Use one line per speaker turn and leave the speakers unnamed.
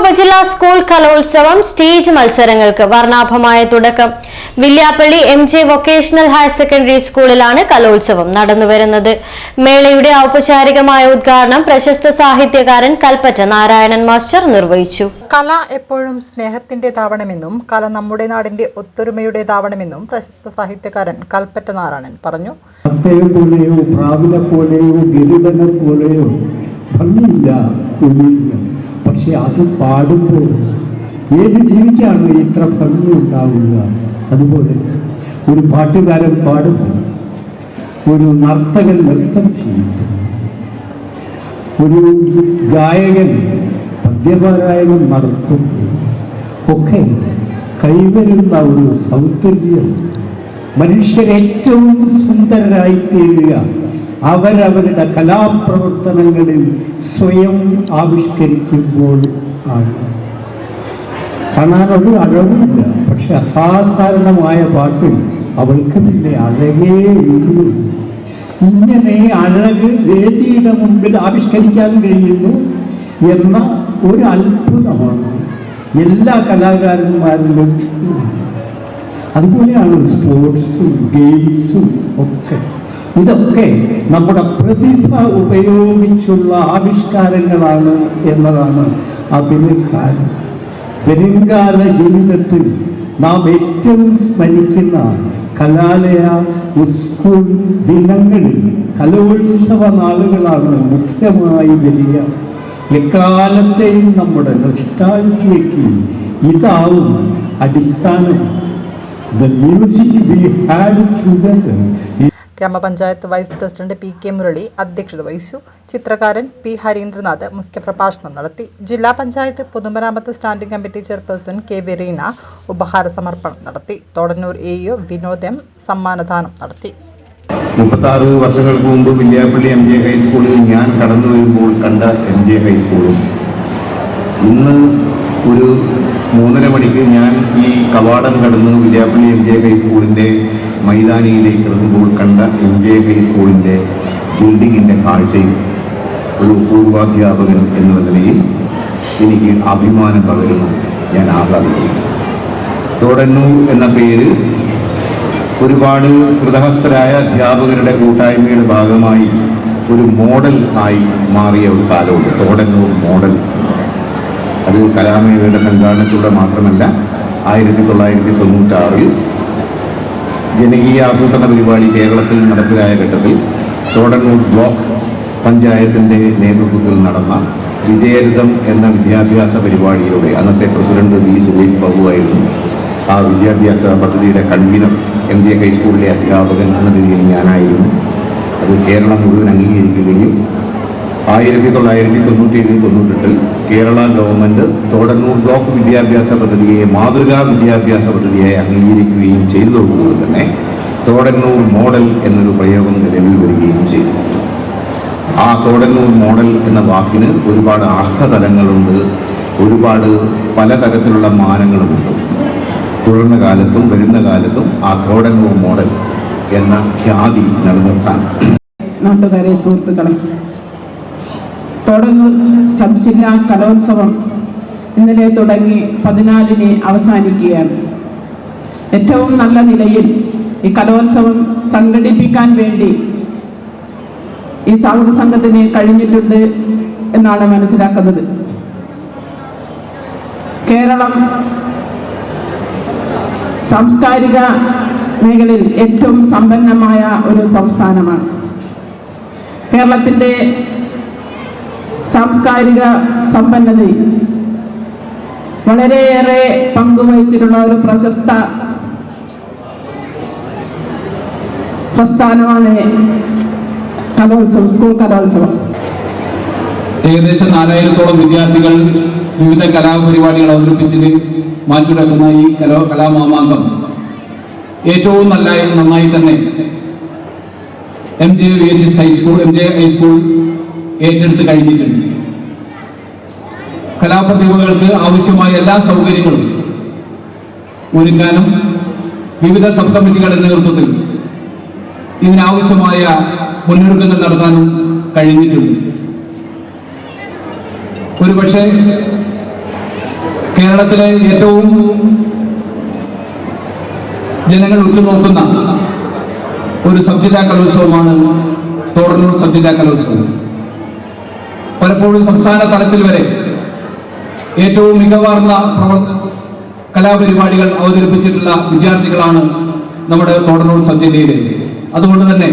ഉപജില്ലാ സ്കൂൾ കലോത്സവം സ്റ്റേജ് മത്സരങ്ങൾക്ക് വർണാഭമായ തുടക്കം. Villiappally M J vocational higher secondary സ്കൂളിലാണ് കലോത്സവം നടന്നുവരുന്നത്. മേളയുടെ ഔപചാരികമായ ഉദ്ഘാടനം പ്രശസ്ത സാഹിത്യകാരൻ കൽപ്പറ്റ നാരായണൻ മാസ്റ്റർ നിർവഹിച്ചു.
കല എപ്പോഴും സ്നേഹത്തിന്റെ താവണമെന്നും കല നമ്മുടെ നാടിന്റെ ഒത്തൊരുമയുടെ താവണമെന്നും പ്രശസ്ത സാഹിത്യകാരൻ കൽപ്പറ്റ നാരായണൻ പറഞ്ഞു.
പോലെയോ പോലെയോ ഭംഗിയില്ല പക്ഷെ അത് പാടുമ്പോൾ ഏത് ജീവിക്കാണ് ഇത്ര ഭംഗി ഉണ്ടാവുക അതുപോലെ ഒരു പാട്ടുകാരൻ പാടുമ്പോൾ ഒരു നർത്തകൻ നൃത്തം ചെയ്യും ഒരു ഗായകൻ പദ്യപാരായകൻ നടത്തും ഒക്കെ കൈവരുന്ന ഒരു സൗന്ദര്യം മനുഷ്യർ ഏറ്റവും സുന്ദരരായി തീരുക അവരവരുടെ കലാപ്രവർത്തനങ്ങളിൽ സ്വയം ആവിഷ്കരിക്കുമ്പോൾ ആണ്. കാണാനൊരു അഴവുമില്ല പക്ഷെ അസാധാരണമായ പാട്ടിൽ അവൾക്ക് പിന്നെ അഴകേ ഇല്ലു. ഇങ്ങനെ അഴക് വേദിയുടെ മുമ്പിൽ ആവിഷ്കരിക്കാൻ കഴിയുന്നു എന്ന ഒരു അത്ഭുതമാണ് എല്ലാ കലാകാരന്മാരിലും. അതുപോലെയാണ് സ്പോർട്സും ഗെയിംസും ഒക്കെ. ഇതൊക്കെ നമ്മുടെ പ്രതിഭ ഉപയോഗിച്ചുള്ള ആവിഷ്കാരങ്ങളാണ് എന്നതാണ് അതിന് കാരണം. പെരുങ്കാല ജീവിതത്തിൽ നാം ഏറ്റവും സ്മരിക്കുന്ന കലാലയ സ്കൂൾ ദിനങ്ങളിൽ കലോത്സവ നാളുകളാണ് മുഖ്യമായി വലിയ. എക്കാലത്തെയും നമ്മുടെ നൊസ്റ്റാൾജിയയ്ക്ക് ഇതാവും അടിസ്ഥാനം. The music we had together
ഗ്രാമപഞ്ചായത്ത് vice president P K Murali അധ്യക്ഷത വഹിച്ചു. ചിത്രകാരൻ പി ഹരീന്ദ്രനാഥ് മുഖ്യപ്രഭാഷണം നടത്തി. ജില്ലാ പഞ്ചായത്ത് പൊതുമരാമത്ത് standing committee chairperson K Vireena ഉപഹാര സമർപ്പണം നടത്തി. തോടന്നൂർ എ യു വിനോദം സമ്മാനദാനം നടത്തി.
മുപ്പത്താറ് വർഷങ്ങൾക്ക് മുമ്പ് വില്യാപ്പള്ളി എം ജെ ഹൈസ്കൂളിൽ ഞാൻ കടന്നു വരുമ്പോൾ കണ്ട എം ജെ ഹൈസ്കൂളും. ഇന്ന് ഒരു മൂന്നര മണിക്ക് ഞാൻ ഈ കവാടം കടന്ന് വില്യാപ്പള്ളി എം ജെ ഹൈസ്കൂളിന്റെ മൈതാനിയിലേക്ക് ഇറങ്ങുമ്പോൾ കണ്ട എം ജെ ഹൈസ്കൂളിന്റെ ബിൽഡിങ്ങിന്റെ കാഴ്ചയും ഒരു പൂർവാധ്യാപകൻ എന്ന നിലയിൽ എനിക്ക് അഭിമാനം പകരുന്നു. ഞാൻ ആഹ്ലാദിക്കുന്നു തോടന്നൂർ എന്ന പേര് ഒരുപാട് കൃതഹസ്ഥരായ അധ്യാപകരുടെ കൂട്ടായ്മയുടെ ഭാഗമായി ഒരു മോഡൽ ആയി മാറിയ ഒരു കാലമുണ്ട്. തോടന്നൂർ മോഡൽ. അത് കലാമേഖലയുടെ സംഘാടനത്തിലൂടെ മാത്രമല്ല ആയിരത്തി തൊള്ളായിരത്തി തൊണ്ണൂറ്റാറിൽ ജനകീയ ആസൂത്രണ പരിപാടി കേരളത്തിൽ നടപ്പിലായ ഘട്ടത്തിൽ തോടന്നൂർ ബ്ലോക്ക് പഞ്ചായത്തിന്റെ നേതൃത്വത്തിൽ നടന്ന വിജയരഥം എന്ന വിദ്യാഭ്യാസ പരിപാടിയിലൂടെ അന്നത്തെ പ്രസിഡന്റ് വി സുരേഷ് ബാബുവായിരുന്നു ആ വിദ്യാഭ്യാസ പദ്ധതിയുടെ കൺവീനർ എം ജി ഹൈസ്കൂളിലെ അധ്യാപകൻ എന്ന രീതിയിൽ ഞാനായിരുന്നു. അത് കേരളം മുഴുവൻ അംഗീകരിക്കുകയും ആയിരത്തി തൊള്ളായിരത്തി തൊണ്ണൂറ്റി ഏഴ് തൊണ്ണൂറ്റെട്ടിൽ കേരള ഗവൺമെന്റ് തോടന്നൂർ ബ്ലോക്ക് വിദ്യാഭ്യാസ പദ്ധതിയെ മാതൃകാ വിദ്യാഭ്യാസ പദ്ധതിയായി അംഗീകരിക്കുകയും ചെയ്തതോടുകൂടി തന്നെ തോടന്നൂർ മോഡൽ എന്നൊരു പ്രയോഗം നിലവിൽ വരികയും ചെയ്തു. ആ തോടന്നൂർ മോഡൽ എന്ന വാക്കിന് ഒരുപാട് അർത്ഥതലങ്ങളുണ്ട്. ഒരുപാട് പലതരത്തിലുള്ള മാനങ്ങളുമുണ്ട്. തുടർന്ന കാലത്തും വരുന്ന കാലത്തും ആ തോടന്നൂർ മോഡൽ എന്ന ഖ്യാതി നിലനിർത്താൻ.
നാട്ടുകാരെ സുഹൃത്തുക്കളെ തുടർന്ന് സബ് ജില്ലാ കലോത്സവം ഇന്നലെ തുടങ്ങി പതിനാലിന് അവസാനിക്കുകയാണ്. ഏറ്റവും നല്ല നിലയിൽ ഈ കലോത്സവം സംഘടിപ്പിക്കാൻ വേണ്ടി ഈ സൗഹൃദ സംഘത്തിന് കഴിഞ്ഞിട്ടുണ്ട് എന്നാണ് മനസ്സിലാക്കുന്നത്. കേരളം സാംസ്കാരിക മേഖലയിൽ ഏറ്റവും സമ്പന്നമായ ഒരു സംസ്ഥാനമാണ്. കേരളത്തിന്റെ സാംസ്കാരിക സമ്പന്നതയിൽ വളരെയേറെ പങ്കുവഹിച്ചിട്ടുള്ള ഒരു പ്രശസ്ത പ്രസ്ഥാനമാണ് കലോത്സവം സ്കൂൾ കലോത്സവം.
ഏകദേശം നാലായിരത്തോളം വിദ്യാർത്ഥികൾ വിവിധ കലാപരിപാടികൾ അവതരിപ്പിച്ചിട്ട് മാറ്റിടക്കുന്ന ഈ കലോ കലാമാമാങ്കം ഏറ്റവും നല്ല നന്നായി തന്നെ M J V H S high school M J high school ഏറ്റെടുത്ത് കഴിഞ്ഞിട്ടുണ്ട്. കലാപ്രതിഭകൾക്ക് ആവശ്യമായ എല്ലാ സൗകര്യങ്ങളും ഒരുക്കാനും വിവിധ സബ് കമ്മിറ്റികളുടെ നേതൃത്വത്തിൽ ഇതിനാവശ്യമായ മുന്നൊരുക്കങ്ങൾ നടത്താനും കഴിഞ്ഞിട്ടുണ്ട്. ഒരുപക്ഷെ കേരളത്തിലെ ഏറ്റവും ജനങ്ങൾ ഉറ്റുനോക്കുന്ന ഒരു സബ്ജില്ലാ കലോത്സവമാണ് തോടന്നൂർ സബ്ജില്ലാ കലോത്സവം. പലപ്പോഴും സംസ്ഥാന തലത്തിൽ വരെ ഏറ്റവും മികവാർന്ന പ്രവർത്ത കലാപരിപാടികൾ അവതരിപ്പിച്ചിട്ടുള്ള വിദ്യാർത്ഥികളാണ് നമ്മുടെ തോടനൂർ സബ് അതുകൊണ്ട് തന്നെ